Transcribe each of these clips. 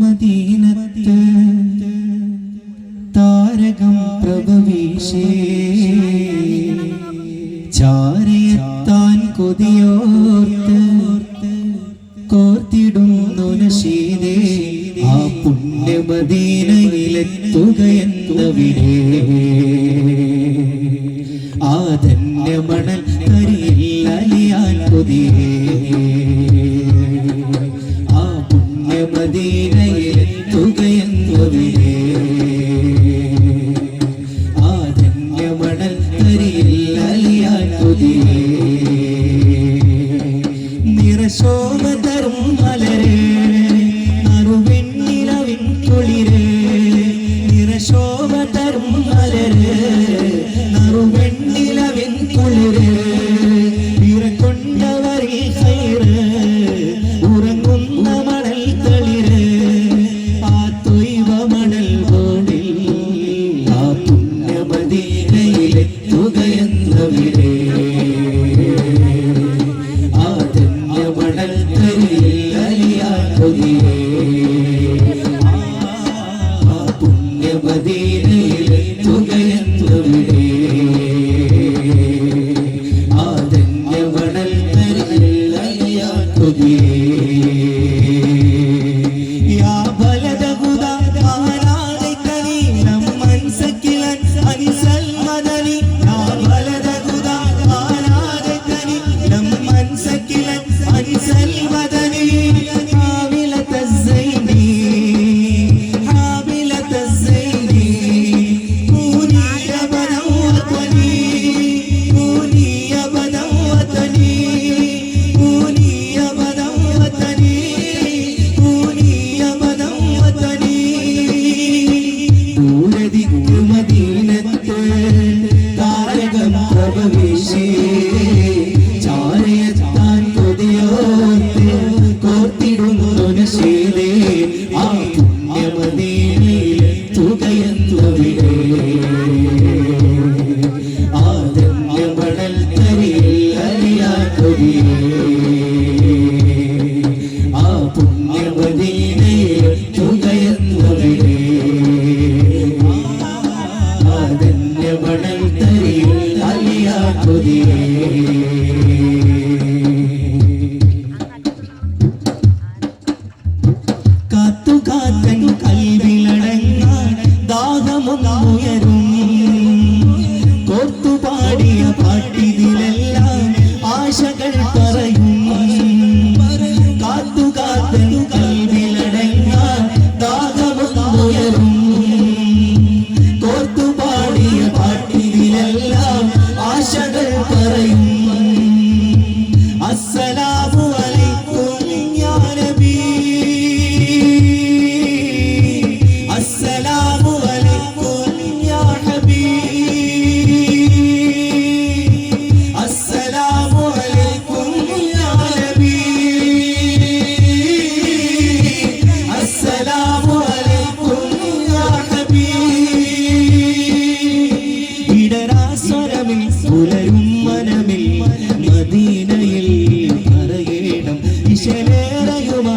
മദീനത്ത് താരകം പ്രഭവീശേ. ചാരയെത്താൻ കൊതിയോർത്ത് കോർത്തിടുന്നു നശീതേ. ആ പുണ്യമദീനയിലെത്തുകയെന്നവിടെ ആ ധന്യമണൽ അലിയാൻ കൊതിയേ. മദീനയിലെത്തുകയെന്നു വിധി பாட்டிதிலெல்லாம் വേറെയുമാ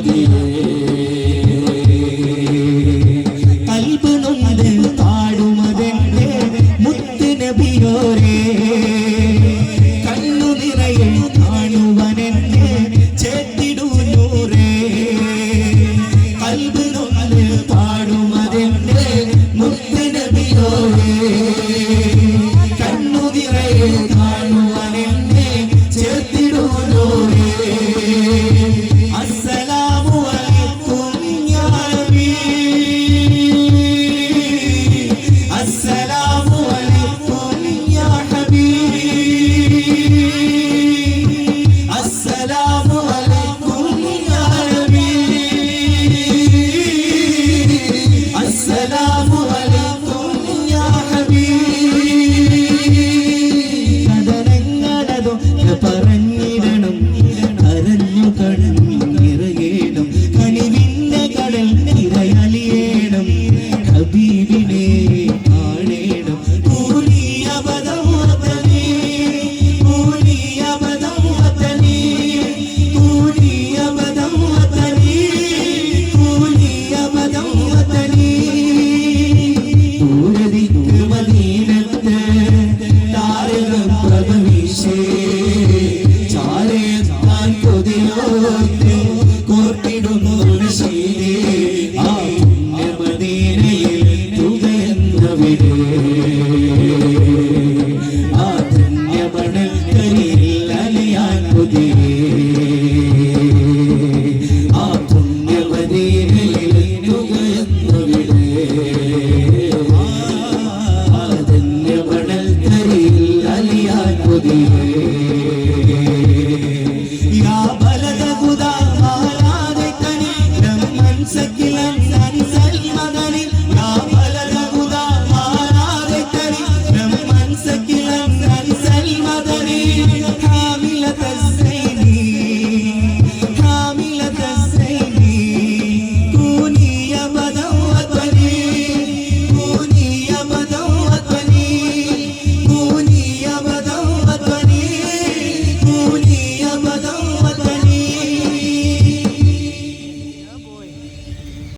দিয়ে പ്രഭവിശേ